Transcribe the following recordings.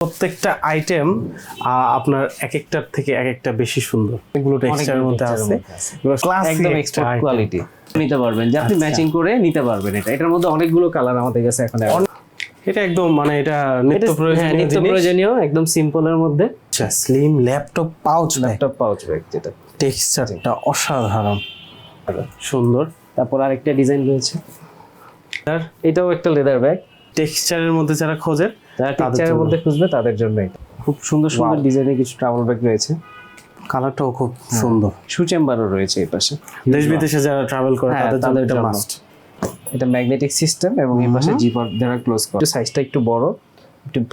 প্রত্যেকটা আইটেম আপনার এক একটার থেকে এক একটা বেশি সুন্দর। এগুলো টেক্সচারের মধ্যে আছে। একদম এক্সট্রা কোয়ালিটি নিতে পারবেন। যে আপনি আচ্ছা। ম্যাচিং করে নিতে পারবেন এটা। এটার মধ্যে অনেকগুলো কালার আমাদের কাছে এখন এটা একদম মানে এটা নিত্য হ্যাঁ প্রয়োজনীয় নিত্য প্রয়োজনীয় একদম সিম্পলের মধ্যে। আচ্ছা slim laptop pouch laptop pouch bag যেটা। টেক্সচারটা অসাধারণ। সুন্দর। তারপর আরেকটা ডিজাইন রয়েছে। এটাও একটা লেদার ব্যাগ টেক্সচারের মধ্যে যারা খোঁজে যারা তাদের মধ্যে খুঁজবে তাদের জন্য খুব সুন্দর সুন্দর. ডিজাইনের কিছু ট্রাভেল ব্যাগ রয়েছে। কালারটাও খুব হ্যাঁ। সুন্দর। শু চেম্বারও রয়েছে এই পাশে। দেশ বিদেশে যারা ট্রাভেল করে হ্যাঁ, তাদের জন্য এটা মাস্ট এটা ম্যাগনেটিক সিস্টেম এবং এই পাশে জিপার দ্বারা ক্লোজ করা। সাইজটা একটু বড়।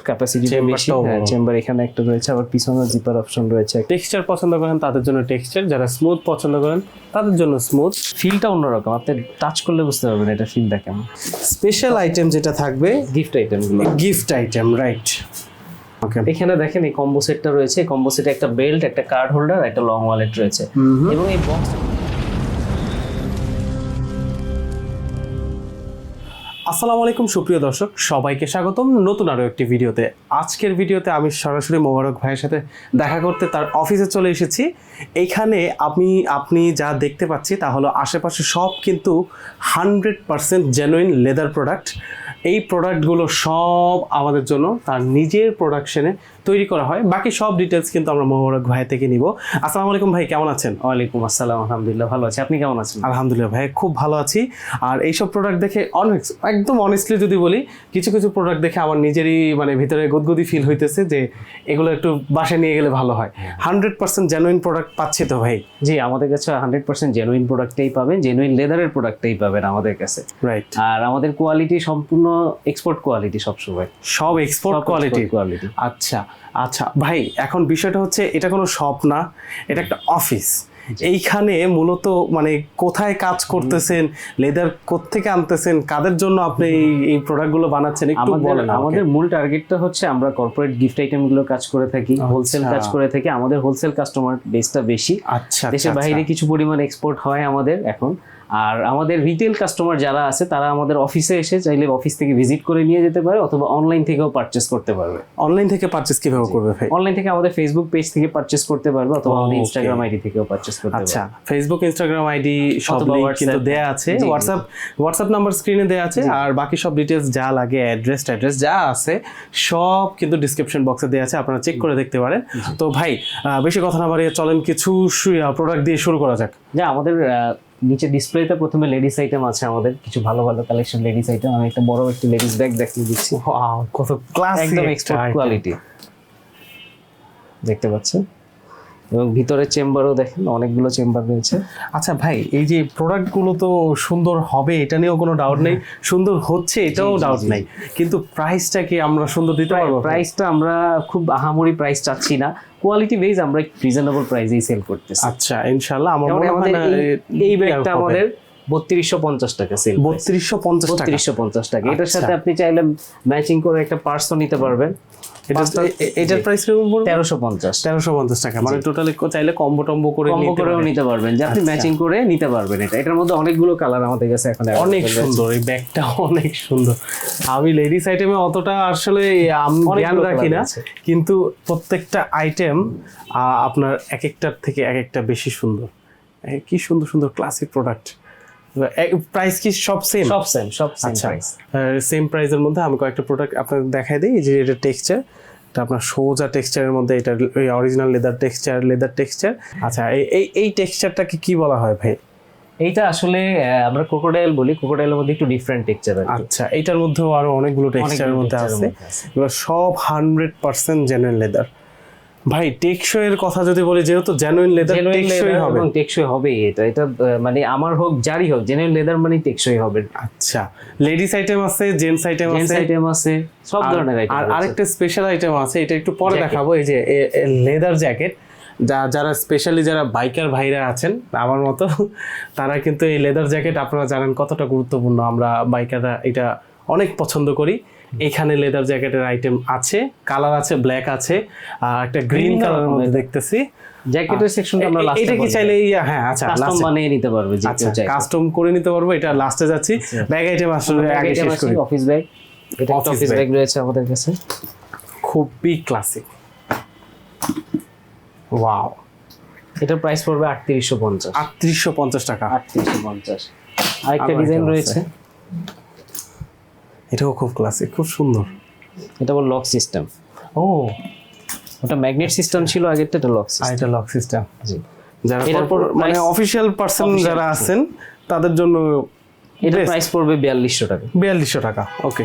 ক্যাপাসিটি বেশি চেম্বার এখানে একটা রয়েছে আবার পিছনে জিপার অপশন রয়েছে টেক্সচার পছন্দ করেন তাদের জন্য টেক্সচার যারা স্মুথ পছন্দ করেন তাদের জন্য স্মুথ ফিলটা অন্যরকম আপনি টাচ করলে বুঝতে পারবেন এটা ফিলটা কেমন। স্পেশাল আইটেম যেটা থাকবে গিফট আইটেমগুলো গিফট আইটেম রাইট এখানে দেখেন এই কম্বো সেটটা রয়েছে কম্বো সেটে একটা বেল্ট একটা কার্ড হোল্ডার একটা লং ওয়ালেট রয়েছে। এবং এই বক্স আসসালামু আলাইকুম, সুপ্রিয় দর্শক, সবাইকে স্বাগতম নতুন আরও একটি ভিডিওতে। আজকের ভিডিওতে আমি সরাসরি মোবারক ভাইয়ের সাথে দেখা করতে তার অফিসে চলে এসেছি। এইখানে আমি, আপনি যা দেখতে পাচ্ছি তা হলো আশেপাশে সব কিন্তু hundred percent genuine leather product এই প্রোডাক্টগুলো সব আমাদের জন্য, তার নিজের প্রোডাকশনে তৈরি করা হয়। বাকি সব ডিটেলস কিন্তু আমরা মোবারক ভাই থেকে নিব। আসসালামু আলাইকুম ভাই কেমন আছেন? ওয়ালাইকুম আসসালাম আলহামদুলিল্লাহ ভালো আছি। আপনি কেমন আছেন? আলহামদুলিল্লাহ ভাই খুব ভালো আছি। আর এইসব প্রোডাক্ট দেখে অনেক একদম অনেস্টলি যদি বলি কিছু কিছু প্রোডাক্ট দেখে আমার নিজেরই মানে ভিতরে গদগদি ফিল হইতেছে যে এগুলো একটু বাসায় নিয়ে গেলে ভালো হয়। হান্ড্রেড পার্সেন্ট জেনুইন প্রোডাক্ট পাচ্ছি তো ভাই। জি আমাদের কাছে হান্ড্রেড পার্সেন্ট জেনুইন প্রোডাক্টটাই পাবেন জেনুইন লেদারের প্রোডাক্টটাই পাবেন আমাদের কাছে। রাইট আর আমাদের কোয়ালিটি সম্পূর্ণ এক্সপোর্ট কোয়ালিটি সবসময়। সব এক্সপোর্ট কোয়ালিটি কোয়ালিটি আচ্ছা আচ্ছা ভাই এখন বিষয়টা হচ্ছে এটা কোনো শপ না এটা একটা অফিস। এইখানে মূলত মানে কোথায় কাজ করতেছেন লেদার কোত্থেকে আনতেছেন কাদের জন্য আপনি এই প্রোডাক্টগুলো বানাচ্ছেন একটু আমাদের বলেন আমাদের মূল টার্গেটটা হচ্ছে আমরা কর্পোরেট গিফট আইটেমগুলো কাজ করে থাকি হোলসেল আচ্ছা। কাজ করে থাকি। আমাদের হোলসেল কাস্টমার বেসটা বেশি। আচ্ছা দেশের আচ্ছা, বাইরে কিছু পরিমাণ এক্সপোর্ট হয় আমাদের এখন। আর আমাদের রিটেল কাস্টমার যারা আছে তারা আমাদের অফিসে এসে চাইলে অফিস থেকে ভিজিট করে নিয়ে যেতে পারে অথবা অনলাইন থেকেও পারচেস করতে পারবে। অনলাইন থেকে পারচেস কীভাবে করবে ভাই? অনলাইন থেকে আমাদের ফেসবুক পেজ থেকে পারচেস করতে পারবে অথবা আমাদের ইনস্টাগ্রাম আইডি থেকেও পারচেস করতে পারবে। আচ্ছা ফেসবুক ইনস্টাগ্রাম আইডি সব লিংক কিন্তু দেয়া আছে। হোয়াটসঅ্যাপ হোয়াটসঅ্যাপ নাম্বার স্ক্রিনে দেয়া আছে আর বাকি সব ডিটেলস যা লাগে অ্যাড্রেস ট্যাড্রেস যা আছে সব কিন্তু ডিসক্রিপশন বক্সে দেয়া আছে আপনারা চেক করে দেখতে পারেন। তো ভাই আহ, বেশি কথা না বাড়িয়ে চলেন কিছু প্রোডাক্ট দিয়ে শুরু করা যাক। যা আমাদের নিচে ডিসপ্লেতে প্রথমে লেডিস আইটেম আছে আমাদের কিছু ভালো ভালো কালেকশন লেডিস আইটেম আমি একটা বড় একটা লেডিস ব্যাগ দেখিয়ে দিচ্ছি। কত ক্লাস একদম এক্সপোর্ট কোয়ালিটি দেখতে পাচ্ছেন? এবং ভিতরে চেম্বারও দেখেন অনেকগুলো চেম্বার রয়েছে। আচ্ছা ভাই এই যে প্রোডাক্টগুলো তো সুন্দর হবে এটা নিয়েও কোনো ডাউট নেই। সুন্দর হচ্ছে এটাও ডাউট। নেই। কিন্তু প্রাইসটা কি আমরা সুন্দর দিতে পারব? প্রাইসটা আমরা খুব আহামরি প্রাইস চাচ্ছি না। কোয়ালিটি বেজ আমরা রিজনেবল প্রাইসেই সেল করতেছি। আচ্ছা ইনশাল্লাহ আমার মনে হয় এই- ব্যাগটা আমাদের বত্রিশশো পঞ্চাশ টাকা সেল বত্রিশশো পঞ্চাশ টাকা। বত্রিশশো পঞ্চাশ টাকা। এটার আচ্ছা। সাথে আপনি চাইলে ম্যাচিং করে একটা পার্সও নিতে পারবেন। এটার প্রাইস পড়বে? টাকা। মানে টোটালি চাইলে কম্বো টম্বো করে কম্বো নিতে করেও নিতে পারবেন। যে আপনি ম্যাচিং করে নিতে পারবেন এটা। এটার মধ্যে অনেকগুলো কালার আমাদের কাছে এখন অনেক সুন্দর এই ব্যাগটা অনেক সুন্দর। আমি লেডিস আইটেমে অতটা আসলে জ্ঞান রাখি না। কিন্তু প্রত্যেকটা আইটেম আপনার এক একটার থেকে এক একটা বেশি সুন্দর। কি সুন্দর সুন্দর ক্লাসিক প্রোডাক্ট প্রাইস কি সব সেম সব সেম সব সেম আচ্ছা। প্রাইস সেম প্রাইসের মধ্যে আমি কয়েকটা প্রোডাক্ট আপনাদের দেখাই দিই। যে এটা টেক্সচার এটা আপনার সোজা টেক্সচারের মধ্যে এটা original leather texture leather texture আচ্ছা এই- এই এই টেক্সচারটাকে কি বলা হয় ভাই? এইটা আসলে আমরা ক্রোকোডাইল বলি ক্রোকোডাইলের মধ্যে একটু ডিফারেন্ট টেক্সচার আচ্ছা এটার মধ্যেও আরও অনেকগুলো টেক্সচারের মধ্যে আছে। এগুলো সব হান্ড্রেড পার্সেন্ট জেনারেল লেদার ভাই টেকসই এর কথা যদি বলি যেহেতু জেনুইন লেদার টেকসই হবে। টেকসই হবে এটা। এটা মানে আমার হোক যারই হোক জেনুইন লেদার মানে টেকসই হবে। আচ্ছা লেডিস আইটেম আছে জেন্টস আইটেম আছে। জেন্টস আইটেম আছে সব ধরনের আইটেম আর আরেকটা স্পেশাল আইটেম আছে এটা একটু পরে দেখাবো এই যে লেদার জ্যাকেট যা যারা স্পেশালি যারা বাইকার ভাইরা আছেন আমার মতো তারা কিন্তু এই লেদার জ্যাকেট আপনারা জানেন কতটা গুরুত্বপূর্ণ। আমরা বাইকাররা এটা অনেক পছন্দ করি। এখানে লেদার জ্যাকেটের আইটেম আছে কালার আছে ব্ল্যাক আছে আর একটা গ্রিন কালারের মধ্যে দেখতেছি। জ্যাকেটের সেকশনটা আমরা লাস্টে এটা কি চাইলে হ্যাঁ আচ্ছা কাস্টম বানিয়ে নিতে পারবে যে আচ্ছা কেউ কাস্টম করে নিতে পারব এটা লাস্টে যাচ্ছি। ব্যাগ আইটেম আসলে আগে শেষ করি। অফিস ব্যাগ এটা অফিস। ব্যাগ রয়েছে আমাদের কাছে। খুবই ক্লাসিক ওয়াও এটার প্রাইস পড়বে আটত্রিশশো পঞ্চাশ। আটত্রিশশো পঞ্চাশ টাকা। আটত্রিশশো পঞ্চাশ। আরেকটা আরও ডিজাইন রয়েছে। এটাও খুব ক্লাসিক খুব সুন্দর। এটা আবার লক সিস্টেম ও। ওটা ম্যাগনেট সিস্টেম ছিল আগেরটা এটা লক সিস্টেম এটা লক সিস্টেম জি। যারা মানে অফিসিয়াল পার্সন যারা আছেন তাদের জন্য এটা প্রাইস পড়বে বিয়াল্লিশশো টাকা। বিয়াল্লিশশো টাকা ওকে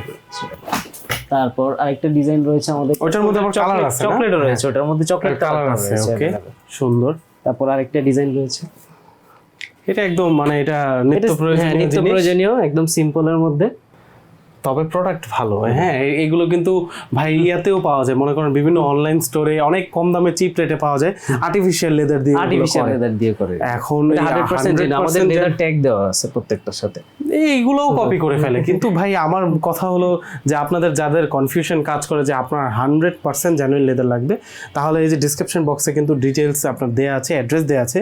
তারপর আরেকটা ডিজাইন রয়েছে আমাদের। ওটার মধ্যে আবার কালার আছে না? চকলেটও রয়েছে ওটার মধ্যে চকলেট কালার আছে ওকে সুন্দর। তারপর আরেকটা ডিজাইন রয়েছে। এটা একদম মানে এটা নিত্য হ্যাঁ, প্রয়োজনীয় নিত্য প্রয়োজনীয় একদম সিম্পলের মধ্যে। তবে প্রোডাক্ট ভালো হ্যাঁ এগুলো কিন্তু ভাই ইয়াতেও পাওয়া যায়। মনে করেন বিভিন্ন অনলাইন স্টোরে অনেক কম দামে চিপ রেটে পাওয়া যায়। আর্টিফিশিয়াল লেদার দিয়ে আর্টিফিশিয়াল লেদার দিয়ে করে। এখন হান্ড্রেড পার্সেন্ট আমাদের লেদার ট্যাগ দেওয়া আছে প্রত্যেকটার সাথে। এইগুলোও কপি করে ফেলে। কিন্তু ভাই আমার কথা হলো যে আপনাদের যাদের কনফিউশন কাজ করে যে আপনার হান্ড্রেড পার্সেন্ট জেনুইন লেদার লাগবে তাহলে এই যে ডিসক্রিপশন বক্সে কিন্তু ডিটেলস আপনার দেয়া আছে অ্যাড্রেস দেয়া আছে।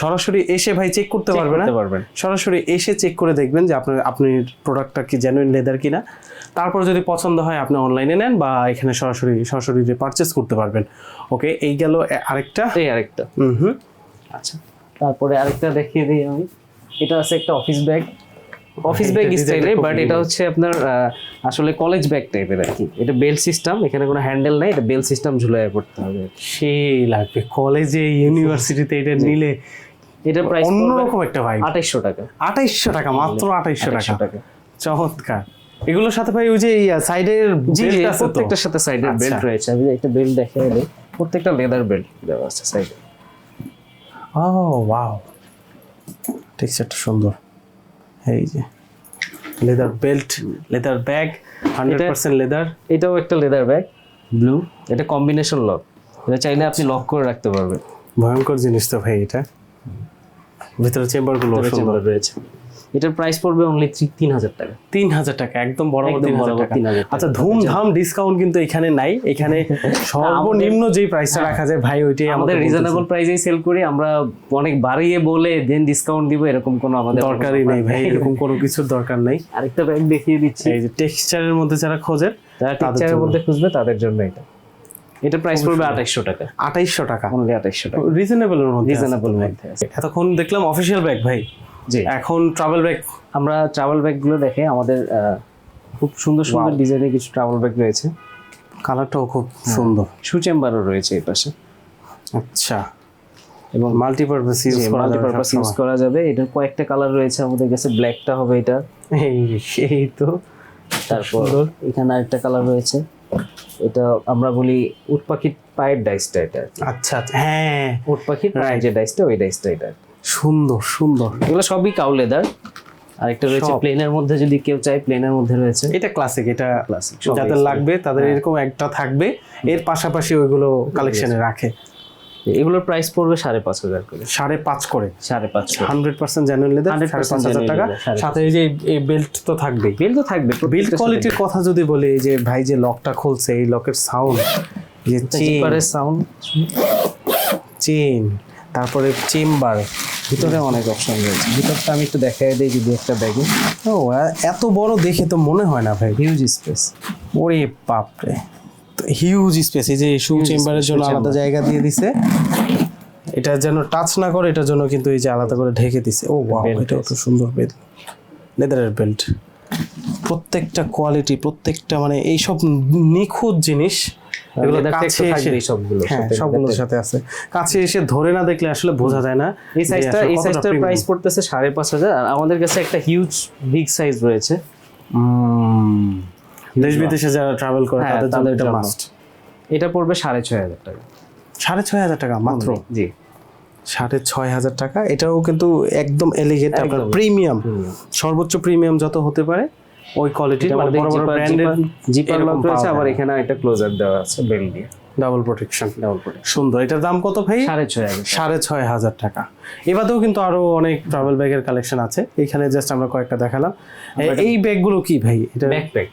সরাসরি এসে ভাই চেক করতে করতে পারবেন। সরাসরি এসে চেক করে দেখবেন যে আপনার আপনি প্রোডাক্টটা কি জেনুইন লেদার কিনা। তারপর যদি পছন্দ হয় আপনি অনলাইনে নেন বা এখানে সরাসরি সরাসরি পারচেস করতে পারবেন। ওকে এই গেল আরেকটা। এই আরেকটা। হুম হুম। আচ্ছা তারপরে আরেকটা দেখিয়ে দিই আমি। এটা আছে একটা অফিস ব্যাগ অফিস ব্যাগ স্টাইলে বাট এটা হচ্ছে আপনার আসলে কলেজ ব্যাগ টাইপের আর কি। এটা বেল্ট সিস্টেম এখানে কোনো হ্যান্ডেল নাই এটা বেল্ট সিস্টেম ঝুলাই পড়তে হবে। সেই লাগবে। কলেজে ইউনিভার্সিটিতে এটা নিলে এটার প্রাইস অন্যরকম একটা ভাই আঠাইশশো টাকা। আঠাইশশো টাকা মাত্র আঠাইশশো 2800 টাকা। চমৎকার। এগুলোর সাথে ভাই ওই যে সাইডের জি প্রত্যেকটার সাথে সাইডের আচ্ছা। বেল্ট রয়েছে। আমি একটা বেল্ট দেখিয়ে দিই। প্রত্যেকটা লেদার বেল্ট দেওয়া আছে সাইডে ও ওয়াও টেক্সচারটা সুন্দর। এই যে leather belt leather bag hundred percent leather এটাও একটা লেদার ব্যাগ ব্লু এটা কম্বিনেশন লক এটা চাইলে আপনি লক করে রাখতে পারবেন। ভয়ঙ্কর জিনিস তো ভাই এটা। ভিতরে চেম্বারগুলো সুন্দর। রয়েছে। এটার প্রাইস পড়বে অনলি তিন হাজার টাকা। তিন হাজার টাকা একদম বরাবর একদম তিন হাজার বরাবর টাকা। 3000 টাকা। আচ্ছা ধুমধাম ডিসকাউন্ট কিন্তু এখানে নাই। এখানে সর্বনিম্ন যেই প্রাইসটা রাখা যায় ভাই ওইটাই। আমাদের রিজনেবল প্রাইসেই সেল করি আমরা অনেক বাড়িয়ে বলে দেন ডিসকাউন্ট দিব এরকম কোনো আমাদের দরকারই নেই ভাই এরকম কোনো কিছুর দরকার নেই। আরেকটা ব্যাগ দেখিয়ে দিচ্ছি। এই যে টেক্সচারের মধ্যে যারা খোঁজেন যারা টিচারের মধ্যে খুঁজবে তাদের জন্য এটা। এটা প্রাইস পড়বে আঠাইশশো টাকা। আঠাইশশো টাকা। অনলি আঠাইশশো টাকা। আছে। রিজনেবল মধ্যে এতক্ষণ দেখলাম অফিসিয়াল ব্যাগ ভাই। এখন ট্রাভেল ব্যাগ আমরা ট্রাভেল ব্যাগগুলো দেখে আমাদের খুব সুন্দর সুন্দর ডিজাইনের কিছু ট্রাভেল ব্যাগ রয়েছে। কালারটাও খুব হ্যাঁ। সুন্দর। শু চেম্বারও রয়েছে এই পাশে। আচ্ছা। এবং মাল্টিপারপাস ইউজ মাল্টিপারপাস ইউজ করা যাবে। এটার কয়েকটা কালার রয়েছে আমাদের কাছে ব্ল্যাকটা হবে এটা। এই তো। তারপর এখানে আরেকটা কালার রয়েছে। এটা আমরা বলি উট পাখির পায়ের ডাইসটা এটা আচ্ছা আচ্ছা। হ্যাঁ। উট পাখির যে ডাইসটা ওই ডাইসটা এটা সুন্দর সুন্দর। এগুলো সবই কাউ লেদার আরেকটা রয়েছে প্লেনের মধ্যে যদি কেউ চায় প্লেনের মধ্যে রয়েছে। এটা ক্লাসিক এটা ক্লাসিক যাদের লাগবে তাদের এরকম একটা থাকবে। এর পাশাপাশি ওইগুলো কালেকশনে রাখে। এগুলোর প্রাইস পড়বে সাড়ে পাঁচ হাজার করে। সাড়ে পাঁচ করে। সাড়ে পাঁচ হান্ড্রেড পার্সেন্ট জেনুইন লেদার 100% সাড়ে পাঁচ হাজার টাকা। সাথে এই যে এই বেল্ট তো থাকবে বেল্ট তো থাকবে বিল্ড কোয়ালিটির কথা যদি বলি এই যে ভাই যে লকটা খুলছে এই লকের সাউন্ড যে চেম্বারের সাউন্ড চেন তারপরে চেম্বার ভিতরে অনেক অপশন রয়েছে। ভিতরটা আমি একটু দেখাই দিই যদি একটা ব্যাগে ও এত বড় দেখে তো মনে হয় না ভাই হিউজ স্পেস ওরে বাপরে। হিউজ স্পেস এই যে শু চেম্বারের জন্য আলাদা জায়গা দিয়ে দিছে। এটা যেন টাচ না করে এটার জন্য কিন্তু এই যে আলাদা করে ঢেকে দিছে। ও ওয়াও এটা তো সুন্দর বেল্ট লেদারের বেল্ট প্রত্যেকটা কোয়ালিটি প্রত্যেকটা মানে এইসব নিখুঁত জিনিস এগুলো কাছে এসে সবগুলোর হ্যাঁ সাথে, সবগুলোর leather সাথে আছে। কাছে এসে ধরে না দেখলে আসলে বোঝা যায় না এই সাইজটা এই সাইজটার প্রাইস পড়তেছে সাড়ে পাঁচ হাজার। আর আমাদের কাছে একটা হিউজ বিগ সাইজ রয়েছে। দেশ বিদেশে যারা ট্রাভেল করে হ্যাঁ, তাদের জন্য এটা মাস্ট এটা পড়বে সাড়ে ছয় হাজার টাকা। সাড়ে ছয় হাজার টাকা মাত্র? জি। সাড়ে ছয় হাজার টাকা? এটাও কিন্তু একদম এলিগেট আপনার প্রিমিয়াম সর্বোচ্চ প্রিমিয়াম যত হতে পারে ওই কোয়ালিটির মানে বড় বড় ব্র্যান্ডের জিপার লক রয়েছে আবার এখানে একটা ক্লোজার দেওয়া আছে বেল দিয়ে। ডাবল প্রোটেকশন ডাবল প্রোটেক্ট সুন্দর এটার দাম কত ভাই? সাড়ে ছয় হাজার সাড়ে ছয় হাজার টাকা। এবারেও কিন্তু আরও অনেক ট্রাভেল ব্যাগের কালেকশন আছে। এখানে জাস্ট আমরা কয়েকটা দেখালাম। এই ব্যাগগুলো কি ভাই? এটা ব্যাকপ্যাক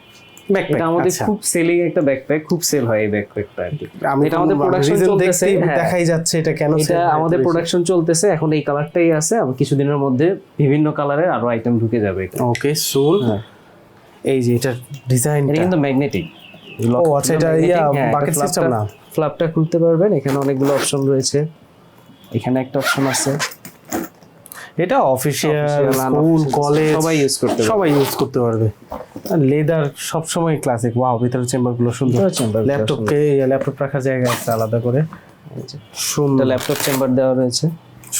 ব্যাকপ্যাক আমাদের আচ্ছা। খুব সেলিং একটা ব্যাকপ্যাক খুব সেল হয় এই ব্যাকপ্যাকটা আমি এটা আমাদের প্রোডাকশন চলতেছে হ্যাঁ। দেখাই যাচ্ছে এটা কেন এটা আমাদের প্রোডাকশন চলতেছে এখন এই কালারটাই আছে কিছুদিনের মধ্যে বিভিন্ন কালারের আরও আইটেম ঢুকে যাবে ওকে সুন। এই যে এটার ডিজাইন এটা কিন্তু ম্যাগনেটিক ও আচ্ছা এটা ইয়া বাকেট সিস্টেম না? ফ্ল্যাপটা খুলতে পারবেন এখানে অনেকগুলো অপশন রয়েছে। এখানে একটা অপশন আছে। এটা অফিসিয়াল স্কুল কলেজ সবাই use করতে পারবে। সবাই ইউজ করতে পারবে। লেদার সব সময় ক্লাসিক ওয়াও ভিতরে চেম্বারগুলো সুন্দর। গুলো ল্যাপটপকে ল্যাপটপ রাখার জায়গা আছে আলাদা করে। সুন্দর। ল্যাপটপ চেম্বার দেওয়া রয়েছে।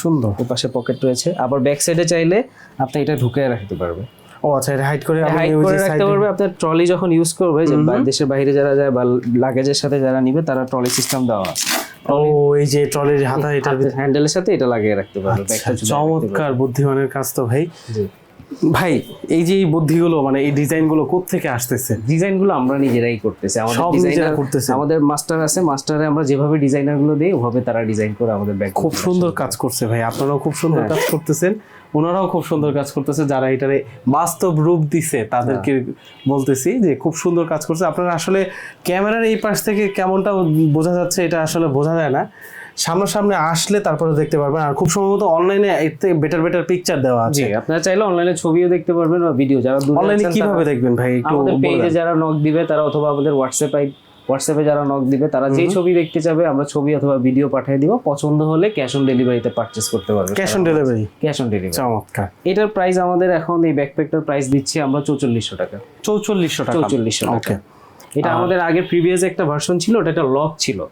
সুন্দর। পাশে পকেট রয়েছে। আবার ব্যাক সাইডে চাইলে আপনি এটা ঢুকে রাখতে পারবে ও আচ্ছা এটা হাইড করে হাইড করে রাখতে পারবে আপনার ট্রলি যখন ইউজ করবে যে দেশের বাইরে যারা যায় বা লাগেজের সাথে যারা নিবে তারা ট্রলি সিস্টেম দেওয়া আছে। ও এই যে ট্রলির হাতা ভিতরে হ্যান্ডেলের সাথে এটা লাগিয়ে রাখতে পারবে আচ্ছা। চমৎকার বুদ্ধিমানের কাজ তো ভাই। ভাই এই যে এই বুদ্ধিগুলো মানে এই ডিজাইনগুলো কোত্থেকে আসতেছে? ডিজাইনগুলো আমরা নিজেরাই করতেছি। আমাদের ডিজাইনার নিজেরা করতেছেন। আমাদের মাস্টার আছে মাস্টারে আমরা যেভাবে ডিজাইনারগুলো দিই ওভাবে তারা ডিজাইন করে আমাদের ব্যাগ খুব সুন্দর কাজ করছে ভাই আপনারাও খুব সুন্দর হ্যাঁ। কাজ করতেছেন। ওনারাও খুব সুন্দর কাজ করতেছে যারা এটারে বাস্তব রূপ দিছে তাদেরকে বলতেছি যে খুব সুন্দর কাজ করছে। আপনারা আসলে ক্যামেরার এই পাশ থেকে কেমনটা বোঝা যাচ্ছে এটা আসলে বোঝা যায় না। সামনাসামনি আসলে তারপরে দেখতে পারবেন। আর খুব সম্ভবত অনলাইনে এর থেকে বেটার বেটার পিকচার দেওয়া আছে। আপনারা চাইলে অনলাইনে ছবিও দেখতে পারবেন বা ভিডিও যারা অনলাইনে কীভাবে দেখবেন ভাই একটু পেজে যারা নক দিবে তারা অথবা আমাদের হোয়াটসঅ্যাপে হোয়াটসঅ্যাপে যারা নক দিবে তারা যেই ছবি দেখতে চাবে আমরা ছবি অথবা ভিডিও পাঠিয়ে দিব। পছন্দ হলে ক্যাশ অন ডেলিভারিতে পারচেস করতে পারবে। Cash on delivery cash on delivery চমৎকার। এটার প্রাইস আমাদের এখন এই ব্যাকপ্যাকটার প্রাইস দিচ্ছি আমরা চৌচল্লিশশো টাকা। চৌচল্লিশশো টাকা। চৌচল্লিশশো টাকা। এটা আমাদের আগের প্রিভিয়াস একটা ভার্সন ছিল ওটা একটা লক ছিল।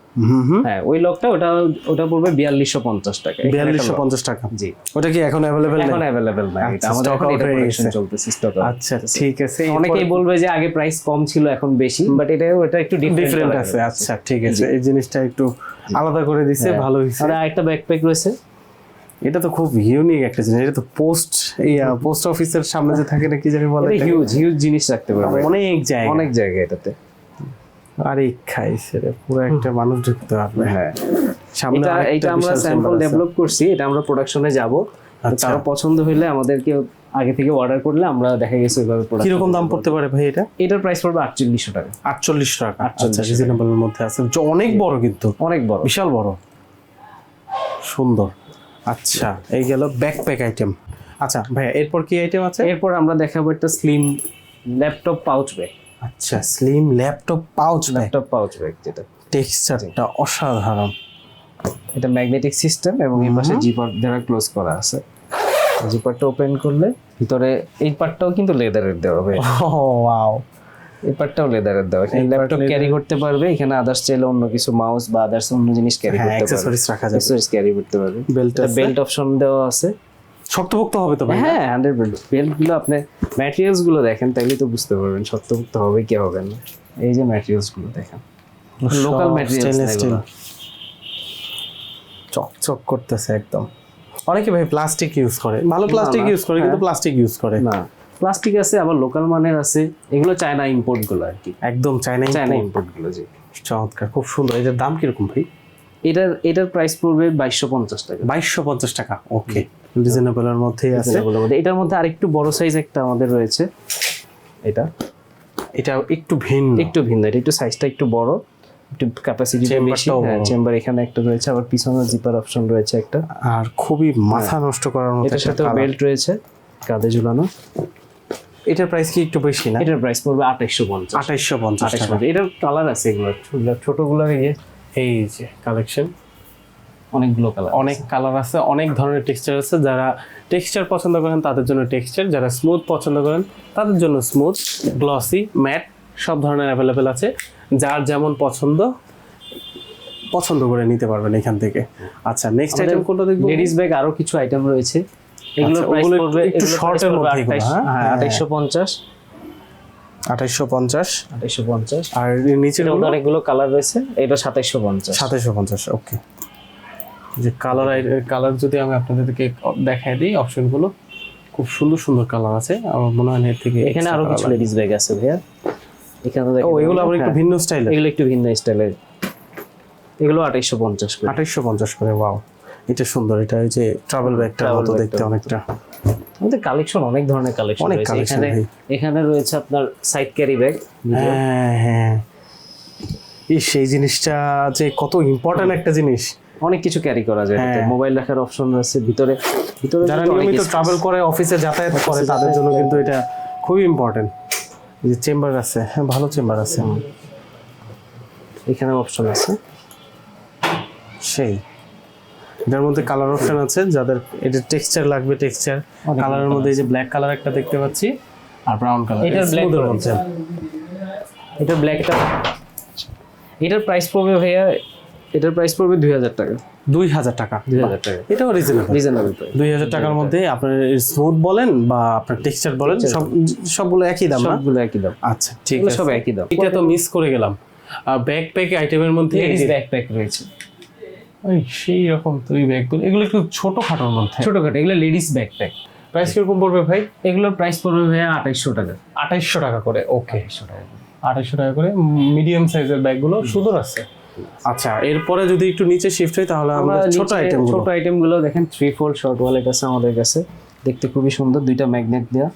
হ্যাঁ ওই লকটা ওটা ওটা পড়বে বিয়াল্লিশশো পঞ্চাশ টাকা। বিয়াল্লিশশো। পঞ্চাশ টাকা। জি। ওটা কি এখন অ্যাভেলেবেল এখন অ্যাভেলেবেল নাই। আচ্ছা, আমাদের এখন এটা হয়ে। চলতেছে স্টক আচ্ছা ঠিক আছে। অনেকেই বলবে যে আগে প্রাইস কম ছিল এখন বেশি বাট এটা ওটা একটু ডিফারেন্ট আছে আচ্ছা ঠিক আছে। এই জিনিসটা একটু আলাদা করে দিছে ভালো হয়েছে আর একটা ব্যাকপ্যাক রয়েছে। এটা তো খুব ইউনিক একটা জিনিস। এটা তো পোস্ট ইয়া পোস্ট অফিসের সামনে যে থাকে না কি জানি বলে এটা হিউজ হিউজ জিনিস রাখতে পারবে। অনেক জায়গা। অনেক জায়গা এটাতে। আরে খাইছে রে পুরো একটা মানুষ ঢুকতে পারবে। হ্যাঁ। সামনে এটা আমরা স্যাম্পল ডেভেলপ করছি এটা আমরা প্রোডাকশনে যাব। আচ্ছা। কারও পছন্দ হইলে আমাদেরকে আগে থেকে অর্ডার করলে আমরা দেখা গেছে ওইভাবে প্রোডাক্ট কীরকম দাম পড়তে পারে ভাই এটা? এটার প্রাইস পড়বে আটচল্লিশশো টাকা। আটচল্লিশ টাকা। আচ্ছা 48 রিজনেবল মধ্যে আছে। যে অনেক বড় কিন্তু। অনেক বড়। বিশাল বড়। সুন্দর। আচ্ছা এই গেল ব্যাকপ্যাক আইটেম আচ্ছা ভাইয়া এরপর কি আইটেম আছে? এরপর আমরা দেখাবো একটা স্লিম ল্যাপটপ পাউচ ব্যাগ আচ্ছা slim laptop pouch laptop pouch bag যেটা। টেক্সচারটা অসাধারণ। এটা ম্যাগনেটিক সিস্টেম এবং এই পাশে জিপার দ্বারা ক্লোজ করা আছে। জিপারটা ওপেন করলে ভিতরে এই পার্টটাও কিন্তু লেদারের দেওয়া হবে ও ওয়াও এই পার্টটাও লেদারের দেওয়া। এখানে ল্যাপটপ ক্যারি করতে পারবে এখানে আদার্স চাইলে অন্য কিছু মাউস বা আদার্স অন্য জিনিস ক্যারি করতে পারবে। অ্যাকসেসরিজ রাখা যাবে। অ্যাক্সেসরিজ ক্যারি করতে পারবে। বেল্ট বেল্ট অপশন দেওয়া আছে। শক্তপোক্ত হবে তো ভাই হ্যাঁ হান্ড্রেড বেল্ট বেল্টগুলো আপনি ম্যাটেরিয়ালসগুলো দেখেন তাইলে তো বুঝতে পারবেন শক্তপোক্ত হবে কি হবে না। এই যে ম্যাটেরিয়ালসগুলো দেখেন লোকাল ম্যাটেরিয়ালস চকচক করতেছে একদম। অনেকে ভাই প্লাস্টিক ইউজ করে। ভালো প্লাস্টিক ইউজ করে কিন্তু হ্যাঁ। প্লাস্টিক ইউজ করে। না। প্লাস্টিক আছে আবার লোকাল মানের আছে। এগুলো চায়না ইম্পোর্টগুলো আর কি। একদম চাইনা চায়না ইম্পোর্টগুলো জি। চমৎকার খুব সুন্দর। এটার দাম কীরকম ভাই? এটার এটার প্রাইস পড়বে বাইশশো পঞ্চাশ টাকা। বাইশশো পঞ্চাশ টাকা ওকে। রিজনেবলের মধ্যেই আছে। এটার মধ্যে আরেকটু বড় সাইজ একটা আমাদের রয়েছে। এটা? এটা একটু ভিন্ন। একটু ভিন্ন। এটা একটু সাইজটা একটু বড়। একটু ক্যাপাসিটি বেশি হ্যাঁ। চেম্বার এখানে একটা রয়েছে আবার পিছনে জিপার অপশন রয়েছে একটা। আর খুবই মাথা নষ্ট করার মতো এটার সাথে বেল্ট রয়েছে কাঁধে ঝুলানো। এটার প্রাইস কি একটু বেশি না? এটার প্রাইস পড়বে আঠাইশশো পঞ্চাশ আঠাইশশো পঞ্চাশ এটার কালার আছে এগুলো ছোটগুলো এই যে কালেকশন অনেকগুলো কালার অনেক কালার আছে অনেক ধরনের টেক্সচার আছে। যারা টেক্সচার পছন্দ করেন তাদের জন্য টেক্সচার যারা স্মুথ পছন্দ করেন তাদের জন্য স্মুথ গ্লসি ম্যাট সব ধরনের অ্যাভেলেবেল আছে। যার যেমন পছন্দ পছন্দ করে নিতে পারবেন এখান থেকে। আচ্ছা নেক্সট আইটেম কোনটা দেখব? লেডিস ব্যাগ আরও কিছু আইটেম রয়েছে। এগুলো আচ্ছা, প্রাইস পড়বে একটু এগুলো এর মধ্যে এগুলো, হ্যাঁ? হ্যাঁ হ্যাঁ। আঠাইশশো পঞ্চাশ। আঠাইশশো পঞ্চাশ। আঠাইশশো পঞ্চাশ। আর নিচের অনেকগুলো কালার রয়েছে এটা সাতাইশশো পঞ্চাশ। সাতাইশশো পঞ্চাশ ওকে যে কালার কালার যদি আমি আপনাদেরকে দেখাই দিই অপশনগুলো খুব সুন্দর সুন্দর কালার আছে। আমার মনে হয় এর থেকে এখানে আরও কিছু লেডিস ব্যাগ আছে ভাইয়া। এখানে ও এগুলো আবার একটু হ্যাঁ, ভিন্ন স্টাইলের এগুলো একটু ভিন্ন স্টাইলের এগুলো আঠাইশশো পঞ্চাশ করে। আঠাইশশো পঞ্চাশ করে ওয়াও এটা সুন্দর এটা ওই যে ট্রাভেল ব্যাগটার মতো দেখতে অনেকটা। আমাদের কালেকশন অনেক ধরনের কালেকশন অনেক রয়েছে। এখানে এখানে রয়েছে আপনার সাইড ক্যারি ব্যাগ হ্যাঁ হ্যাঁ। এই সেই জিনিসটা যে কত ইম্পর্টেন্ট একটা জিনিস। অনেক কিছু ক্যারি করা যায় হ্যাঁ। মোবাইল রাখার অপশন রয়েছে ভিতরে। ভিতরে যারা নিয়মিত ট্রাভেল করে অফিসে যাতায়াত করে তাদের জন্য কিন্তু এটা খুবই ইম্পর্টেন্ট যে চেম্বার আছে হ্যাঁ ভালো চেম্বার আছে। এখানে অপশন আছে। সেই। এটার মধ্যে কালার অপশন আছে যাদের এটা টেক্সচার লাগবে টেক্সচার কালারের মধ্যে এই যে ব্ল্যাক কালার একটা দেখতে পাচ্ছি আর ব্রাউন কালারের রয়েছে। এটা ব্ল্যাকটা এটার প্রাইস পড়বে ভাইয়া এটার প্রাইস পড়বে দুই হাজার টাকা। দুই হাজার টাকা। দুই হাজার টাকা। এটাও রিজনেবল রিজনেবল দুই হাজার টাকার মধ্যে আপনার স্মুথ বলেন বা আপনার টেক্সচার বলেন সব সবগুলো একই দাম সবগুলো একই দাম। আচ্ছা ঠিক আছে। সব একই দাম। এটা তো মিস করে গেলাম। আর ব্যাগ প্যাক আইটেমের মধ্যে ব্যাকপ্যাক রয়েছে। ওই সেই রকম তুই ব্যাগগুলো এগুলো একটু ছোট খাটোর মধ্যে। ছোট ছোটখাটো এগুলো লেডিস ব্যাকপ্যাক প্রাইস কীরকম পড়বে ভাই? এগুলোর প্রাইস পড়বে ভাইয়া আঠাইশশো টাকা। আঠাইশশো টাকা করে ওকে আঠাইশশো টাকা। করে মিডিয়াম সাইজের ব্যাগগুলো সুন্দর আছে। আচ্ছা এরপরে যদি একটু নিচে শিফট হয় তাহলে আমরা ছোট আইটেম ছোট আইটেমগুলো দেখেন থ্রি ফোর শর্ট ওয়ালেট আছে আমাদের কাছে। দেখতে খুবই সুন্দর দুইটা ম্যাগনেট দেওয়া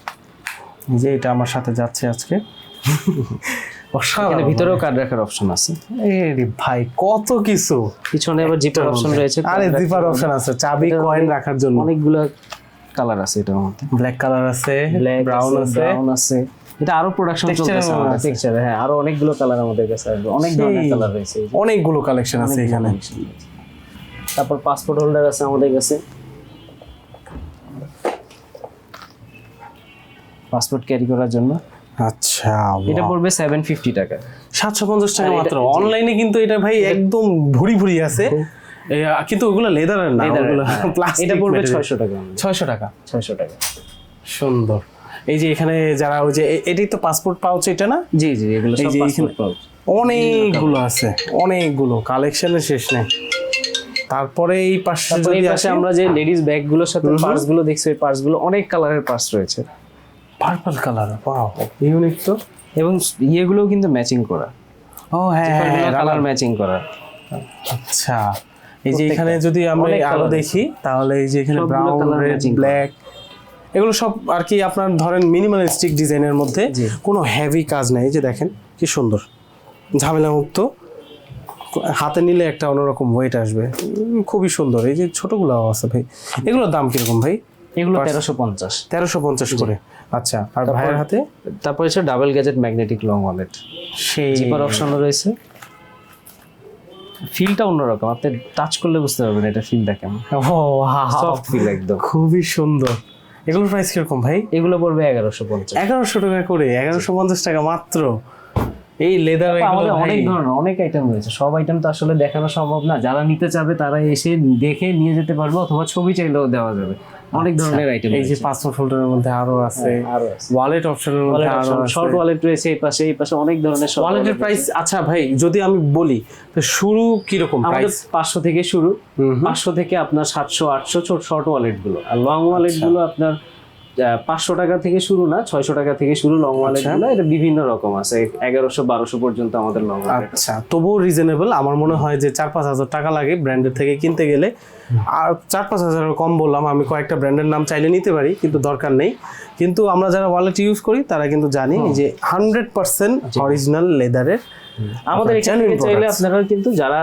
যে এটা আমার সাথে যাচ্ছে আজকে। এখানে ভিতরেও কার্ড রাখার অপশন আছে। এরে ভাই কত কিছু। পিছনে আবার জিপার অপশন রয়েছে আরে জিপার অপশন আছে চাবি কয়েন রাখার জন্য। অনেকগুলো কালার আছে এটার মধ্যে। ব্ল্যাক কালার আছে ব্রাউন আছে ব্রাউন আছে। এটা আরও প্রোডাকশন চলতেছে। টেক্সচার হ্যাঁ আরও অনেকগুলো কালার আমাদের কাছে আসবে। অনেক ধরনের কালার রয়েছে অনেকগুলো কালেকশন আছে এখানে। তারপর পাসপোর্ট হোল্ডার আছে আমাদের কাছে। পাসপোর্ট ক্যারি করার জন্য। আচ্ছা এটা পড়বে সেভেন ফিফটি টাকা। সাতশো পঞ্চাশ টাকা মাত্র। অনলাইনে কিন্তু এটা ভাই একদম ভুরি ভুরি আছে। কিন্তু ওগুলো লেদারের না ওগুলো হ্যাঁ। প্লাস্টিক এটা পড়বে ছয়শো টাকা ছয়শো টাকা। ছয়শো টাকা। সুন্দর। এই যে এখানে যারা ওই যে এটাই তো পাসপোর্ট পাউচ এটা না? জি জি এগুলো সব এখানে- pouch। অনেকগুলো আছে অনেকগুলো কালেকশনের শেষ নেই। তারপরে এই পাশে যদি পাশে আমরা যে লেডিস ব্যাগগুলোর সাথে পার্সগুলো দেখছি ওই পার্সগুলো অনেক কালারের পার্স রয়েছে। পার্পল কালার ওয়াও ইউনিক তো। এবং ইয়েগুলোও কিন্তু ম্যাচিং করা। ও হ্যাঁ হ্যাঁ কালার ম্যাচিং করা। আচ্ছা এই যে এখানে যদি আমরা আরও দেখি তাহলে এই যে এখানে ব্রাউন রেড ব্ল্যাক এগুলো সব আর কি আপনার ধরেন মিনিমালিস্টিক ডিজাইনের মধ্যে। কোনো হেভি কাজ নাই। যে দেখেন কি সুন্দর। ঝামেলা মুক্ত হাতে নিলে একটা অন্যরকম ওয়েট আসবে। খুবই সুন্দর। এই যে ছোটগুলো আছে ভাই। এগুলোর দাম কীরকম ভাই? এগুলো তেরোশো পঞ্চাশ। তেরোশো পঞ্চাশ করে। আচ্ছা আর ভাইয়ের হাতে? তারপর হচ্ছে double gadget magnetic long wallet সেই জিপার অপশনও রয়েছে। ফিলটা অন্যরকম। আপনি টাচ করলে বুঝতে পারবেন এটা ফিলটা কেমন। ও সফট ফিল একদম। খুবই সুন্দর। এগুলোর প্রাইস কীরকম ভাই? এগুলো পড়বে এগারোশো পঞ্চাশ। এগারোশো টাকা করে এগারোশো পঞ্চাশ টাকা মাত্র? এই লেদার আমাদের অনেক ধরনের অনেক আইটেম রয়েছে। সব আইটেম তো আসলে দেখানো সম্ভব না। যারা নিতে চাবে তারা এসে দেখে নিয়ে যেতে পারবে অথবা ছবি চাইলেও দেওয়া যাবে। অনেক ধরনের আইটেম এই যে পাসপোর্ট হোল্ডারের মধ্যে আরও আছে ওয়ালেট অপশনের মধ্যে আরও শর্ট ওয়ালেট রয়েছে এই পাশে এই পাশে অনেক ধরনের ওয়ালেটের প্রাইস আচ্ছা ভাই যদি আমি বলি তো শুরু কীরকম আমাদের প্রাইস পাঁচশো থেকে শুরু। পাঁচশো থেকে আপনার সাতশো আটশো ছোট শর্ট ওয়ালেটগুলো। আর লং ওয়ালেট আচ্ছা। গুলো আপনার পাঁচশো টাকা থেকে শুরু না ছয়শো টাকা থেকে শুরু লং ওয়ালেট আচ্ছা। গুলো এটা বিভিন্ন রকম আছে। এগারোশো বারোশো পর্যন্ত আমাদের লং আচ্ছা তবুও রিজনেবল আমার মনে হয় যে চার পাঁচ হাজার টাকা লাগে ব্র্যান্ডের থেকে কিনতে গেলে। আর চার পাঁচ হাজারের কম বললাম আমি কয়েকটা ব্র্যান্ডের নাম চাইলে নিতে পারি কিন্তু দরকার নেই। কিন্তু আমরা যারা ওয়ালেট ইউজ করি তারা কিন্তু জানি যে হান্ড্রেড পার্সেন্ট অরিজিনাল লেদারের আমাদের এখান চাইলে আপনারা কিন্তু যারা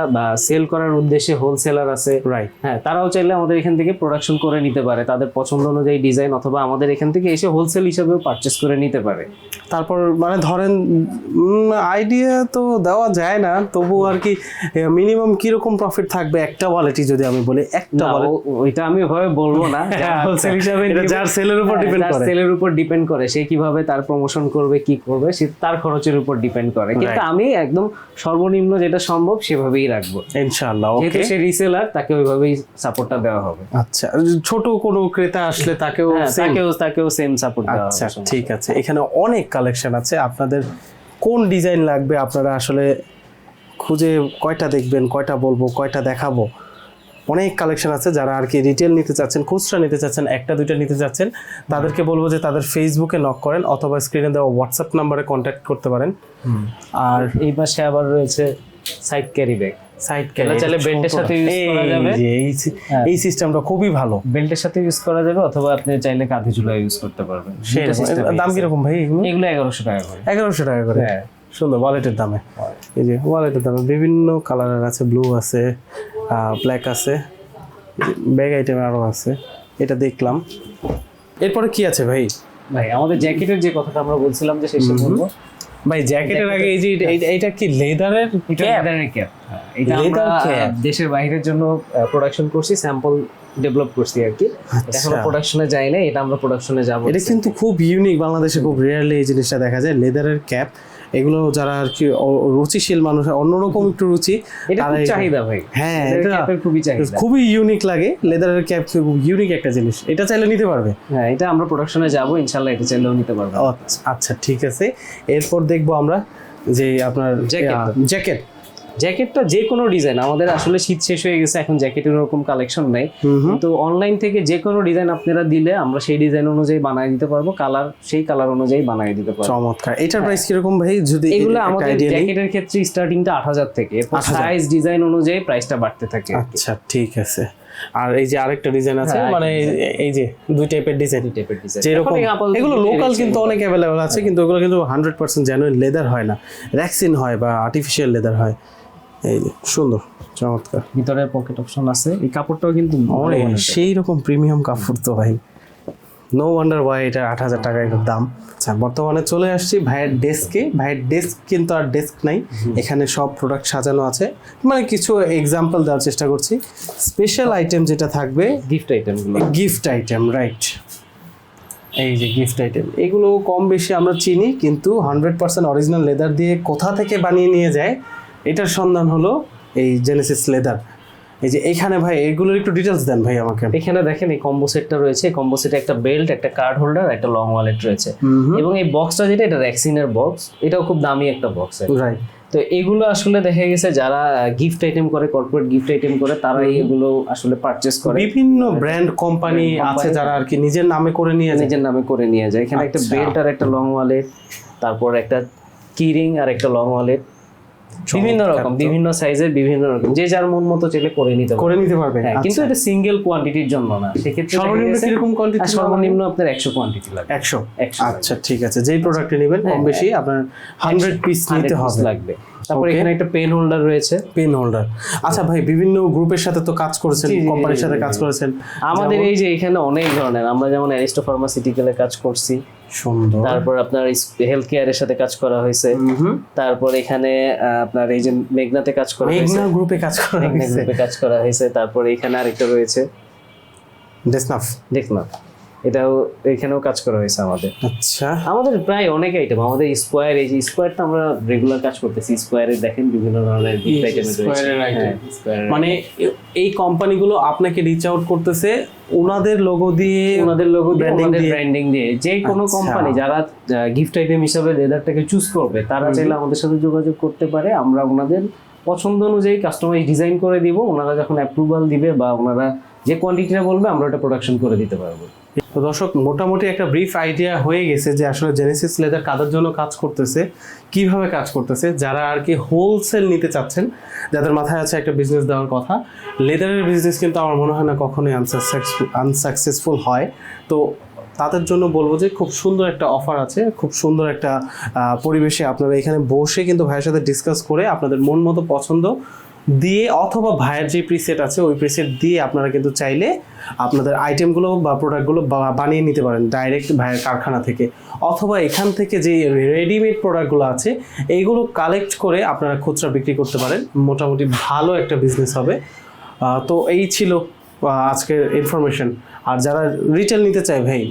সেল করার উদ্দেশ্যে হোলসেলার আছে রাইট হ্যাঁ তারাও চাইলে আমাদের এখান থেকে প্রোডাকশন করে নিতে পারে। তাদের পছন্দ অনুযায়ী ডিজাইন অথবা আমাদের এখান থেকে এসে হোলসেল হিসাবেও পারচেস করে নিতে পারে। তারপর মানে ধরেন আইডিয়া তো দেওয়া যায় না তবু আর কি মিনিমাম কীরকম প্রফিট থাকবে? একটা ওয়ালেটই যদি আমি বলি একটা ওয়ালেট ওইটা আমি ওইভাবে বলব না। হোলসেল হিসাবে যার সেলের উপর হ্যাঁ, ডিপেন্ড যার করে। সেলের উপর ডিপেন্ড করে। সে কীভাবে তার প্রমোশন করবে কি করবে সে তার খরচের উপর ডিপেন্ড করে। কিন্তু আমি একদম সর্বনিম্ন যেটা সম্ভব সেভাবেই রাখব। ইনশাআল্লাহ যেহেতু ওকে সে রিসেলার তাকে ওইভাবেই সাপোর্টটা দেওয়া হবে। আচ্ছা ছোট কোনো ক্রেতা আসলে তাকেও হ্যাঁ তাকেও তাকেও সেম সাপোর্ট দেওয়া আচ্ছা ঠিক আছে। এখানে অনেক কালেকশন আছে। আপনাদের কোন ডিজাইন লাগবে আপনারা আসলে খুঁজে কয়টা দেখবেন কয়টা বলব কয়টা দেখাবো? অনেক কালেকশন আছে যারা আর কি রিটেল নিতে চাচ্ছেন খুচরা নিতে চাচ্ছেন একটা দুইটা নিতে চাচ্ছেন তাদেরকে বলব যে তাদের ফেসবুকে নক করেন অথবা স্ক্রিনে দেওয়া হোয়াটসঅ্যাপ নাম্বারে কন্ট্যাক্ট করতে পারেন। আর এই পাশে আবার রয়েছে সাইড ক্যারি ব্যাগ সাইড এগুলো চাইলে বেল্টের সাথে use করা যাবে। এই হ্যাঁ। এই সিস্টেমটা খুবই ভালো। বেল্টের সাথে ইউজ করা যাবে অথবা আপনি চাইলে কাঁধে ঝুলা ইউজ করতে পারবেন। দাম কীরকম ভাই এগুলো? এগুলো এগারোশো টাকা করে। এগারোশো টাকা করে? হ্যাঁ। সুন্দর ওয়ালেটের দামে। এই যে ওয়ালেটের দামে বিভিন্ন কালারের আছে ব্লু আছে ব্ল্যাক আছে ব্যাগ আইটেম আরও আছে এটা দেখলাম। এরপরে কি আছে ভাই? ভাই আমাদের জ্যাকেটের যে কথাটা আমরা বলছিলাম যে শেষে বলব ভাই জ্যাকেটের আগে এই যে এটা- কি লেদারের এটা লেদারের ক্যাপ এটা আমরা দেশের বাইরের জন্য প্রোডাকশন করছি স্যাম্পল ডেভেলপ করছি আর কি। এখনও আচ্ছা। প্রোডাকশনে যাই না এটা আমরা প্রোডাকশনে যাব। এটা কিন্তু খুব ইউনিক বাংলাদেশে খুব রেয়ারলি এই জিনিসটা দেখা যায় লেদারের ক্যাপ এগুলো যারা আর কি রুচিশীল মানুষ অন্যরকম একটু রুচি চাহিদা ভাই। হ্যাঁ এটা খুবই চাহিদা। খুবই ইউনিক লাগে। লেদারের ক্যাপ ইউনিক একটা জিনিস। এটা চাইলে নিতে পারবে। হ্যাঁ এটা আমরা প্রোডাকশনে যাব ইনশাল্লাহ এটা চাইলেও নিতে পারব। আচ্ছা, আচ্ছা ঠিক আছে। এরপর দেখব আমরা যে আপনার জ্যাকেট জ্যাকেট জ্যাকেটটা যে কোনো ডিজাইন আমাদের আসলে শীত শেষ হয়ে গেছে এখন জ্যাকেটের ওরকম কালেকশন নাই। কিন্তু অনলাইন থেকে যে কোনো ডিজাইন আপনারা দিলে আমরা সেই ডিজাইন অনুযায়ী বানিয়ে দিতে পারব কালার সেই কালার অনুযায়ী বানিয়ে দিতে পারব। চমৎকার। এটার প্রাইস কীরকম ভাই? যদি এগুলো আমাদের জ্যাকেটের ক্ষেত্রে স্টার্টিংটা আট হাজার থেকে এরপর সাইজ ডিজাইন অনুযায়ী প্রাইসটা বাড়তে থাকে আচ্ছা ঠিক আছে। আর এই যে আরেকটা ডিজাইন আছে হ্যাঁ, মানে এই- যে দুই টাইপের ডিজাইন এই টাইপের ডিজাইন যেরকম এগুলো লোকাল কিন্তু অনেক অ্যাভেলেবল আছে কিন্তু ওগুলো কিন্তু হান্ড্রেড পার্সেন্ট জেনুইন লেদার হয় না। র্যাক্সিন হয় বা আর্টিফিশিয়াল লেদার হয়। এই যে সুন্দর চমৎকার। ভিতরে পকেট অপশন আছে। এই কাপড়টাও কিন্তু অনেক সেই রকম প্রিমিয়াম কাপড় তো ভাই। নো ওয়ান্ডার ওয়াই এটা আট হাজার টাকা এটার দাম। আচ্ছা বর্তমানে চলে আসছি ভাইয়ের ডেস্কে ভাইয়ের ডেস্ক কিন্তু আর ডেস্ক নাই। এখানে সব প্রোডাক্ট সাজানো আছে। মানে কিছু এক্সাম্পল দেওয়ার চেষ্টা করছি। স্পেশাল আইটেম যেটা থাকবে gift item gift item right এই যে গিফট আইটেম এগুলো কম বেশি আমরা চিনি কিন্তু হান্ড্রেড পার্সেন্ট অরিজিনাল লেদার দিয়ে কোথা থেকে বানিয়ে নিয়ে যায়? এটার সন্ধান হলো এই জেনেসিস লেদার এই যে এখানে ভাই এগুলোর একটু ডিটেলস দেন ভাই আমাকে। এখানে দেখেন এই কম্বো সেটটা রয়েছে। কম্বো সেটে একটা বেল্ট একটা কার্ড হোল্ডার একটা লং ওয়ালেট রয়েছে। এবং এই বক্সটা যেটা এটা র্যাক্সিনের বক্স এটাও খুব দামি একটা বক্স রাইট তো এগুলো আসলে দেখা গেছে যারা গিফট আইটেম করে কর্পোরেট গিফট আইটেম করে তারা এগুলো আসলে পারচেস করে। বিভিন্ন ব্র্যান্ড কোম্পানি আছে যারা আর কি নিজের নামে করে নিয়ে যায়। নিজের নামে করে নিয়ে যায়। এখানে একটা আচ্ছা। বেল্ট আর একটা লং ওয়ালেট তারপর একটা কিরিং আর একটা লং ওয়ালেট বিভিন্ন রকম বিভিন্ন সাইজের বিভিন্ন রকম। যে যার মন মতো চেলে করে নিতে করে নিতে পারবে। হ্যাঁ, কিন্তু এটা সিঙ্গেল কোয়ান্টিটির জন্য না। সেক্ষেত্রে সর্বনিম্ন কীরকম কোয়ান্টিটি হ্যাঁ, সর্বনিম্ন আপনার একশো কোয়ান্টিটি লাগবে। একশো। একশো আচ্ছা ঠিক আছে। যেই প্রোডাক্টে নেবেন কম হ্যাঁ, বেশি আপনার হান্ড্রেড পিস নিতে 100 হবে। লাগবে। তারপর এখানে একটা পেন হোল্ডার রয়েছে। পেন হোল্ডার আচ্ছা ভাই বিভিন্ন গ্রুপের সাথে তো কাজ করেছেন কোম্পানির সাথে কাজ করেছেন। আমাদের এই যে এখানে অনেক ধরনের আমরা যেমন অ্যারিস্টো ফার্মাসিউটিক্যালে কাজ করছি সুন্দর। তারপর আপনার হেলথ কেয়ারের সাথে কাজ করা হয়েছে। তারপর এখানে আপনার এই যে মেঘনাতে কাজ করা মেঘনা গ্রুপে কাজ করা হয়েছে। গ্রুপে কাজ করা হয়েছে। তারপর এখানে আরেকটা রয়েছে। ডেসনাফ দেখনা এটাও এখানেও কাজ করা হয়েছে আমাদের। আচ্ছা। আমাদের প্রায় অনেক আইটেম আমাদের স্কোয়ার এই যে স্কোয়ারটা আমরা রেগুলার কাজ করতেছি স্কোয়ারে দেখেন বিভিন্ন ধরনের গিফট আইটেম item। মানে এই কোম্পানিগুলো আপনাকে রিচ আউট করতেছে ওনাদের লোগো দিয়ে ওনাদের লোগো দিয়ে ওনাদের। ব্র্যান্ডিং দিয়ে। যে কোনো আচ্ছা। কোম্পানি যারা গিফট আইটেম হিসাবে লেদারটাকে চুজ করবে তারা চাইলে আমাদের সাথে যোগাযোগ করতে পারে। আমরা ওনাদের পছন্দ অনুযায়ী কাস্টমাইজ ডিজাইন করে দিব। ওনারা যখন অ্যাপ্রুভাল দিবে বা ওনারা যে কোয়ান্টিটিটা বলবে আমরা ওটা প্রোডাকশন করে দিতে পারব। তো দর্শক, মোটামুটি একটা ব্রিফ আইডিয়া হয়ে গেছে যে আসলে জেনেসিস লেদার কাদের জন্য কাজ করতেছে, কীভাবে কাজ করতেছে, যারা আর কি হোলসেল নিতে চাচ্ছেন, যাদের মাথায় আছে একটা বিজনেস দেওয়ার কথা লেদারের বিজনেস কিন্তু আমার মনে হয় না কখনোই আনসাকসেসফুল আনসাকসেসফুল হয়। তো তাদের জন্য বলব যে খুব সুন্দর একটা অফার আছে, খুব সুন্দর একটা পরিবেশে আপনারা এখানে বসে কিন্তু ভাইয়ের সাথে ডিসকাস করে আপনাদের মন মতো পছন্দ দিয়ে অথবা ভাইয়ের যে প্রিসেট আছে, ওই প্রিসেট দিয়ে আপনারা কিন্তু চাইলে আপনাদের আইটেমগুলো বা প্রোডাক্টগুলো বানিয়ে নিতে পারেন ডাইরেক্ট ভাইয়ের কারখানা থেকে। অথবা এখান থেকে যে রেডিমেড প্রোডাক্টগুলো আছে এইগুলো কালেক্ট করে আপনারা খুচরা বিক্রি করতে পারেন। মোটামুটি ভালো একটা বিজনেস হবে। তো এই ছিল আজকের ইনফরমেশন আর যারা রিটেল নিতে চায় ভাই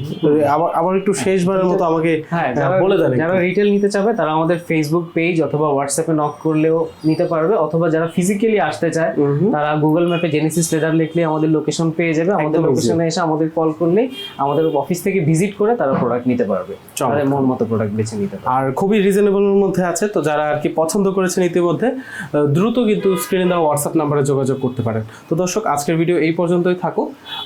আবার আবার একটু শেষবারের মতো আমাকে হ্যাঁ যারা বলে দেন যারা রিটেল নিতে চাবে তারা আমাদের ফেসবুক পেজ অথবা হোয়াটসঅ্যাপে নক করলেও নিতে পারবে অথবা যারা ফিজিক্যালি আসতে চায়। তারা গুগল ম্যাপে জেনেসিস লেদার লিখলে আমাদের লোকেশন পেয়ে যাবে আমাদের লোকেশনে এসে আমাদের কল করলে আমাদের অফিস থেকে ভিজিট করে তারা প্রোডাক্ট নিতে পারবে। তাদের মন মতো প্রোডাক্ট বেছে নিতে পারবে। আর খুবই রিজনেবলের মধ্যে আছে তো যারা আর কি পছন্দ করেছেন ইতিমধ্যে দ্রুত কিন্তু স্ক্রিনে দেওয়া হোয়াটসঅ্যাপ নাম্বারে যোগাযোগ করতে পারেন। তো দর্শক আজকের ভিডিও এই পর্যন্তই থাকুক।